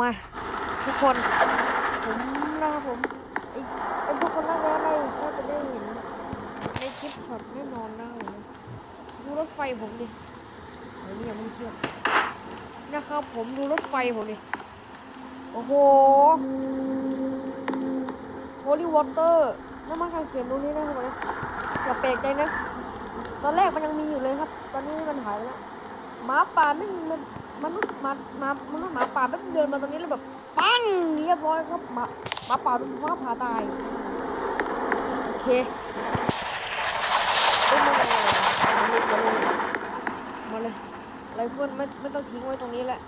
มาทุกคน ผมนะครับผมไอ้ไอ้ทุกคนน่าจะได้น่าจะได้เห็นในคลิปช็อตแน่นอนนะครับผมดูรถไฟผมดิเฮ้นี่ยังไม่เชื่อนะครับผมดูรถไฟผมดิโอ้โหโฮลี่วอเตอร์น้ำมันทางเขียนตรงนี้นะครับผมอย่าแปลกใจนะ ตอนแรกมันยังมีอยู่เลยครับ ตอนนี้มันหายไปแล้วหมาป่าไม่มัน มนุษย์มามามนุษย์หมาป่าไม่เดินมาตรงนี้แล้วแบบปังเรียบร้อยครับหมาหมาป่าโดนฟ้าผ่าตายโอเคมาเลยมาเลยมาเลยไรเฟิลไม่ไม่ต้องทิ้งไว้ตรงนี้แหละ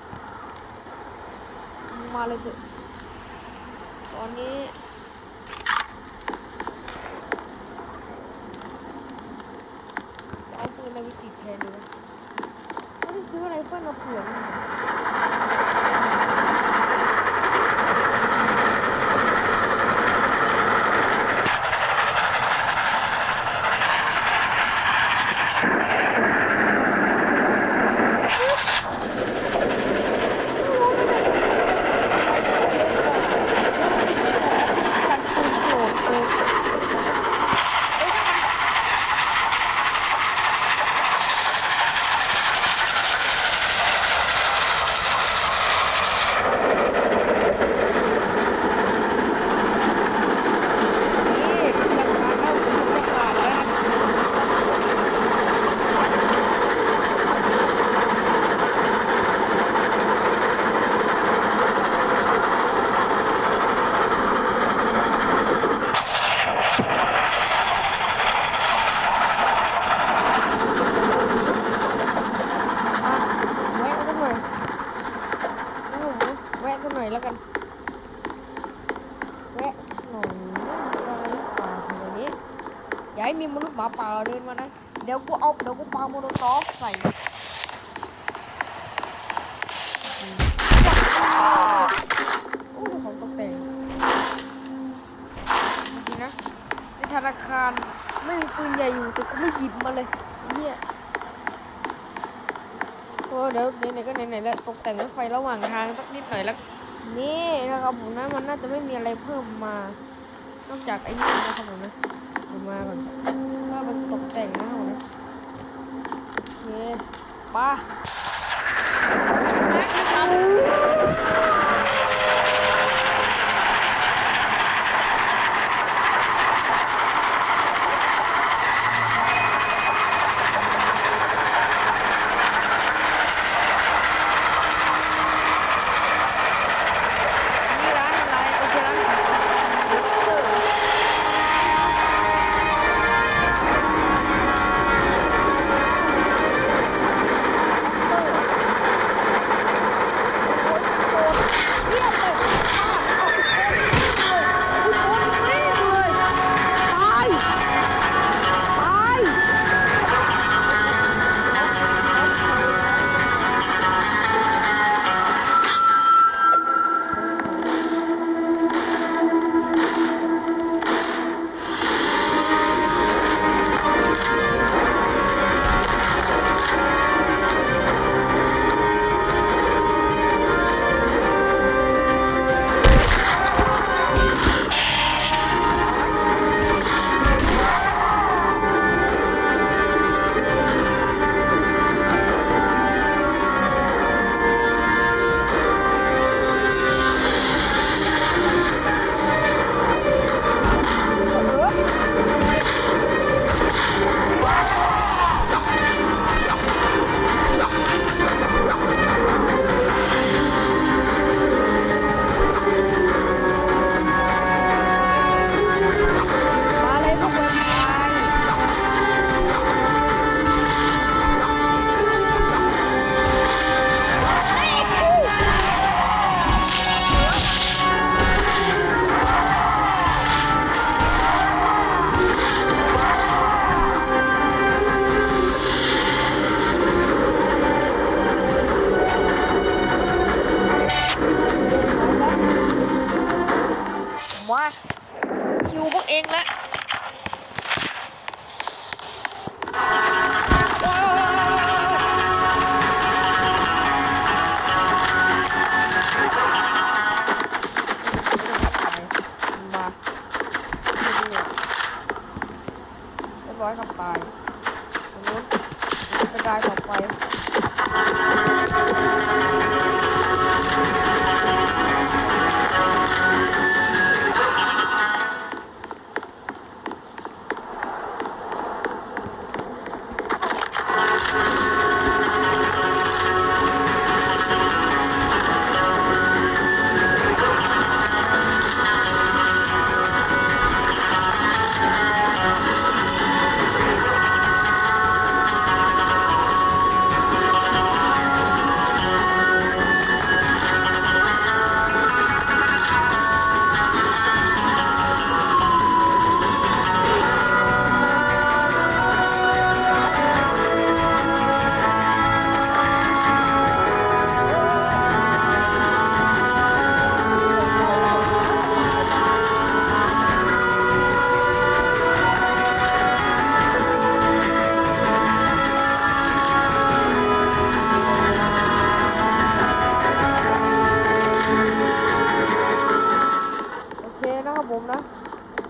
มาเลยเถอะตอนนี้เอาปืนอะไรไปติดแทนดีวะ ซื้ออะไรเพื่อนมาเผื่อมันหน่อยกันปืนโกรธเลยเอ้ยถ้ามัน นี่ราคาเข้าถึงจะขาดแล้วนะอะแวะกันหน่อยนะผมแวะกันหน่อยแล้วกัน แวะหน่อยอะไรหรือเปล่าทีนี้ อย่าให้มีมนุษย์หมาป่าเดินมานะ เดี๋ยวกูเอาเดี๋ยวกูปาโมโนตอฟใส่โอ้ของตกแต่งจริงนะในธนาคารไม่มีปืนใหญ่อยู่แต่กูไม่หยิบมาเลยเนี่ยโอ้เดี๋ยวไหนๆก็ไหนๆแล้วตกแต่งรถไฟระหว่างทางสักนิดหน่อยแล้วนี่นะครับผมนะมันน่าจะไม่มีอะไรเพิ่มมานอกจากไอ้นี่นะครับผมนะ ลงมาก่อนว่ามันตกแต่งนะครับผมนะโอเคไป้า องละ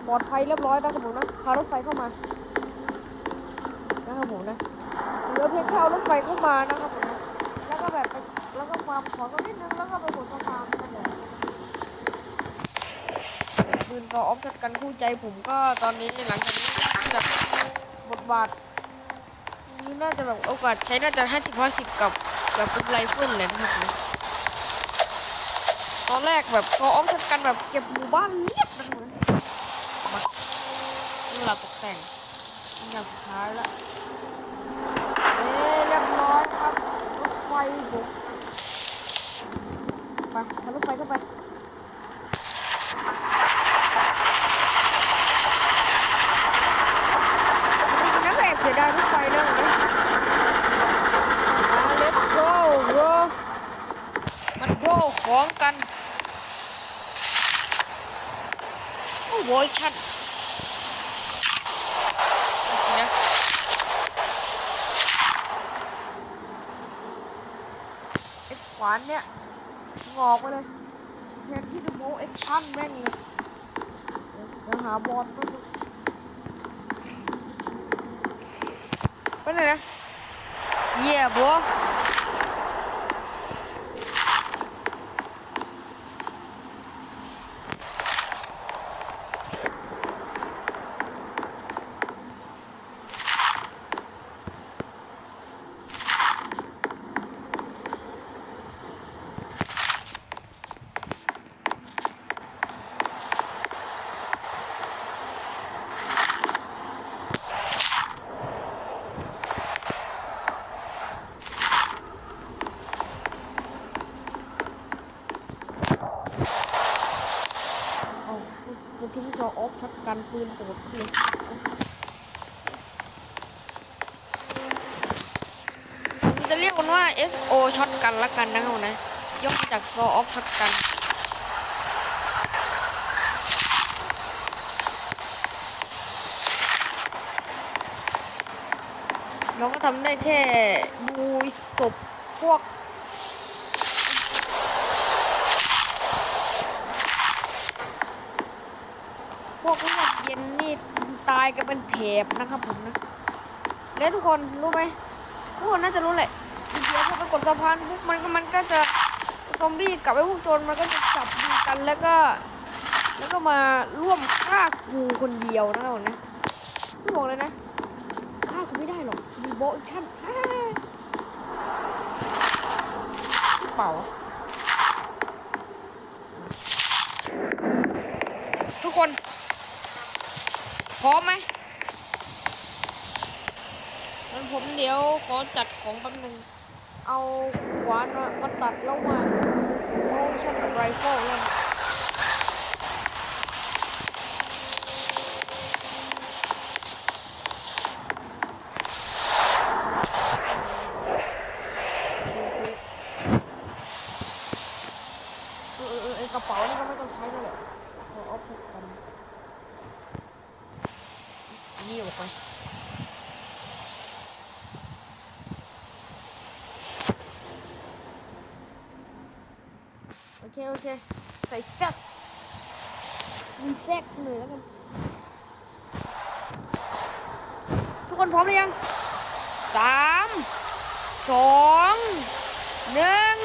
ปลอดภัยเรียบร้อยนะครับผมนะพารถไฟเข้ามานะครับผมนะเหลือเพียงแค่เอารถไฟเข้ามานะครับผมนะแล้วก็แบบไปแล้วก็ฟามของก็นิดนึงแล้วก็ไปกดสะพานนั่นแหละปืนต่อออฟจัดกันคู่ใจผมก็ตอนนี้หลังจากนี้แบบบทบาทนี่น่าจะแบบโอกาสใช้น่าจะห้าสิบห้าสิบกับกับปืนไรเฟิลเลยนะครับผมตอนแรกแบบโซออฟจัดกันแบบเก็บหมู่บ้านเงียบนะเหม เวลาตกแต่งอย่างสุดท้ายละเอ๊เรียบร้อยครับรถไฟผมไปทางรถไฟเข้าไปนะก็แอบเสียดายรถไฟเหมือนกันมา let's go bro มันโดของกันโอ้โหชัดนะไอ้ ขวานเนี่ยงอกไปเลยแทนที่จะโมเอ็กชั่นแม่งเลยเดี๋ยวหาบอลแป๊บนึงไปไหนนะเย่บัว เอากูทิ้งซ อออฟชัดกันปืนโหดเลยผมจะเรียกมันว่า SO ช็อตกันละกันนะครับนะย่อมาจาก Saw of ช็อตกันเราก็ทำได้แค่ดูศพพวก พวกเลือดเย็นนี่ตาย กันเป็นแถบนะครับผมนะแล้วทุกคนรู้ไหมทุกคนน่าจะรู้แหละเดี๋ยวพอไปกดสะพานปุ๊บมันก็มันก็จะซอมบี้กับไอ้พวกโจรมันก็จะจับดูกันแล้วก็ แล้วก็มาร่วมฆ่ากูคนเดียวนะครับผมนะพี่บอกเลยนะฆ่ากูไม่ได้หรอกมีโบอีกชั้นเปล่าทุกคน ร้อมไหมงั้นผมเดี๋ยวขอจัดของแป๊บนึง เอาขวานมามาตัดระหว่าง motion rifle แล้วเออเออเออกระเป๋านี่ก็ไม่ต้องใช้แล้วแหละขอเอาพกกัน นี่ออกไปโอเคโอเค ใส่แซกมีแซกหน่อยแล้วกัน ทุกคนพร้อมหรือยังสามสองหนึ่ง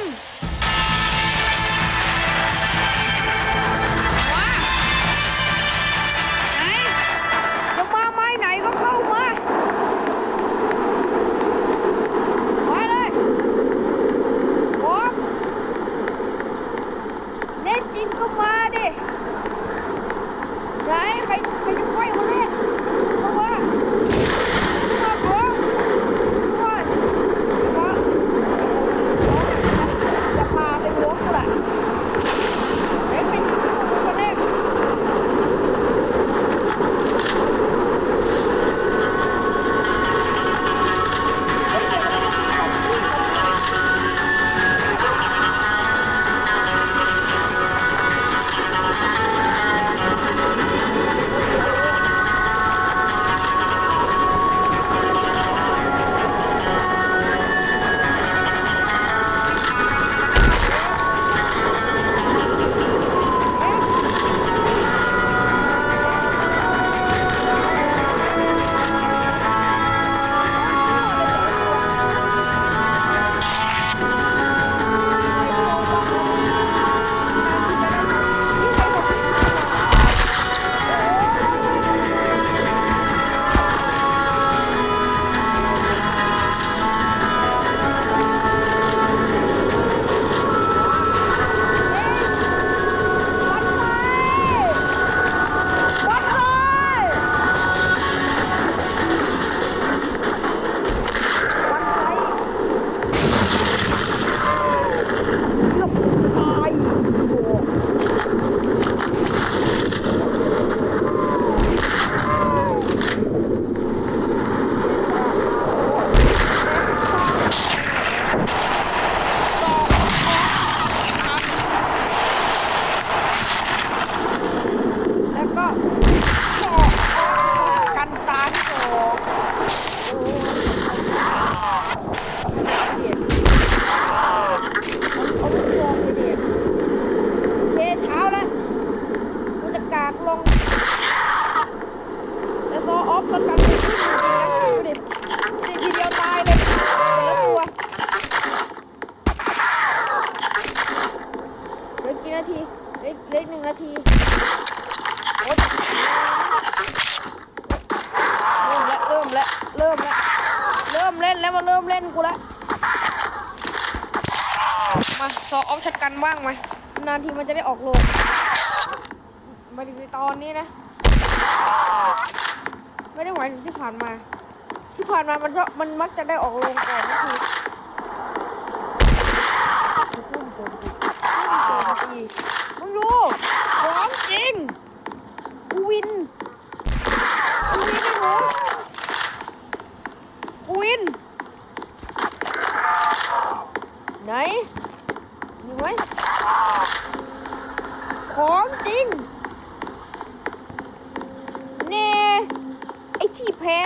บ้างไหมนานทีมันจะได้ออกโรงมาถึงในตอนนี้นะ ไม่ได้หมายถึงที่ผ่านมา ที่ผ่านมามันชอบมันมักจะได้ออกโรงก่อนก็คือซุ่มโจมตีซุ่มโจมตีมึงดูของจริงกูวินกูวินไอ้หนูกูวิน ไหนอยู่ไหม ของจริงแน่ไอ้ขี้แพ้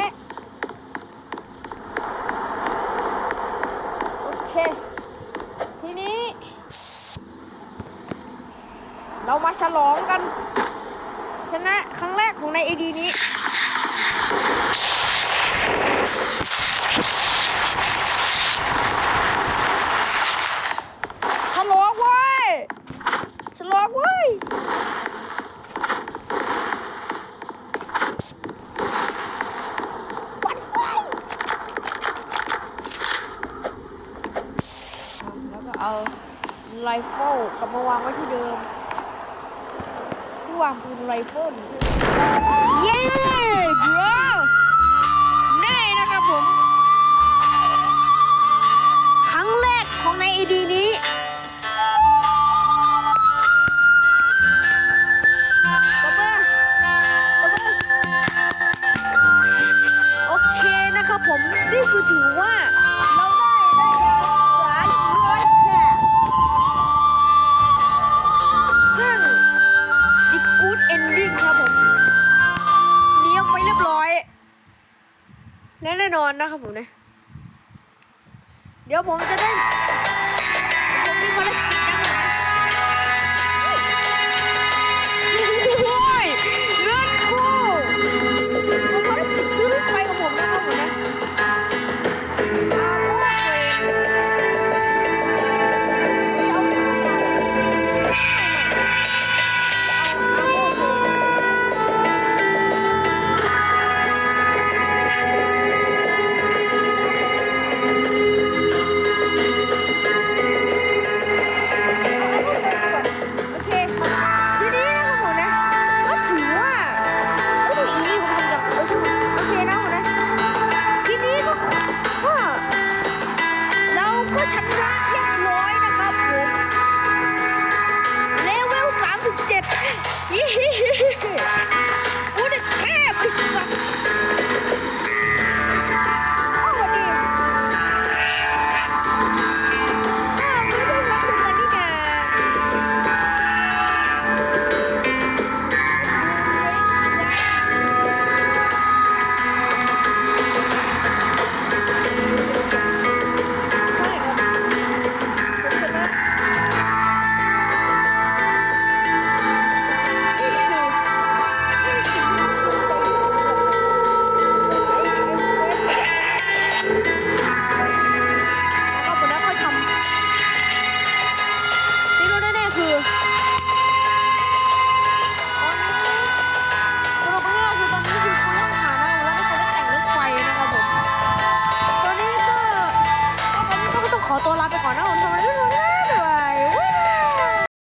โอเค ทีนี้ เรามาฉลองกัน ชนะครั้งแรกของในเอดีนี้ ฉลองเว้ย ฉลองเว้ย ปัดไฟแล้วก็เอา ไรเฟิลกลับมาวางไว้ที่เดิมที่วางปืนไรเฟิลเย้บรแน่นะครับผม ครั้งแรกของในไอดีนี้ ครับผมเนี่ยเดี๋ยวผมจะได้